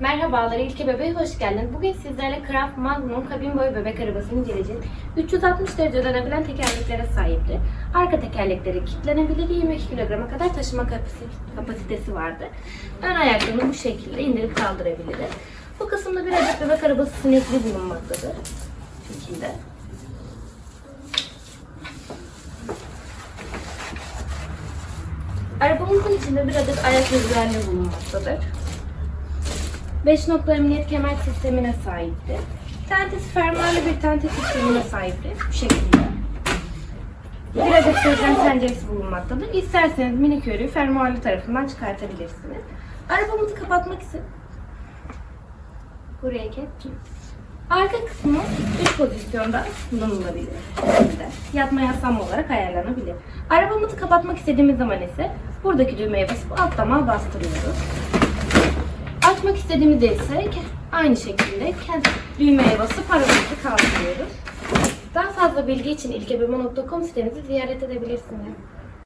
Merhabalar İlke Bebeğe hoş geldin. Bugün sizlerle Craft Magnum kabin boyu bebek arabasını inceleyeceğiz. 360 derece dönebilen tekerleklere sahiptir. Arka tekerlekleri kilitlenebilir, 22 kilograma kadar taşıma kapasite- kapasitesi vardır. Ön ayaklarını bu şekilde indirip kaldırabiliriz. Bu kısımda bir adet bebek arabası sinekli bulunmaktadır. Bu şekilde. Arabamızın içinde bir adet ayak rüzgarlı bulunmaktadır. 5 nokta emniyet kemer sistemine sahiptir. Tentesi fermuarlı bir tente sistemine sahiptir. Bu şekilde. Bir adet sözden tenceresi bulunmaktadır. İsterseniz minik örüğü fermuarlı tarafından çıkartabilirsiniz. Arabamızı kapatmak için buraya kes. Arka kısmı üç pozisyonda kullanılabilir. Yatma yaslanma olarak ayarlanabilir. Arabamızı kapatmak istediğimiz zaman ise buradaki düğmeye basıp alt damağı bastırıyoruz. Açmak istediğimizde ise aynı şekilde kendi düğmeye basıp arabamızı kaldırıyoruz. Daha fazla bilgi için ilkebemo.com sitemizi ziyaret edebilirsiniz.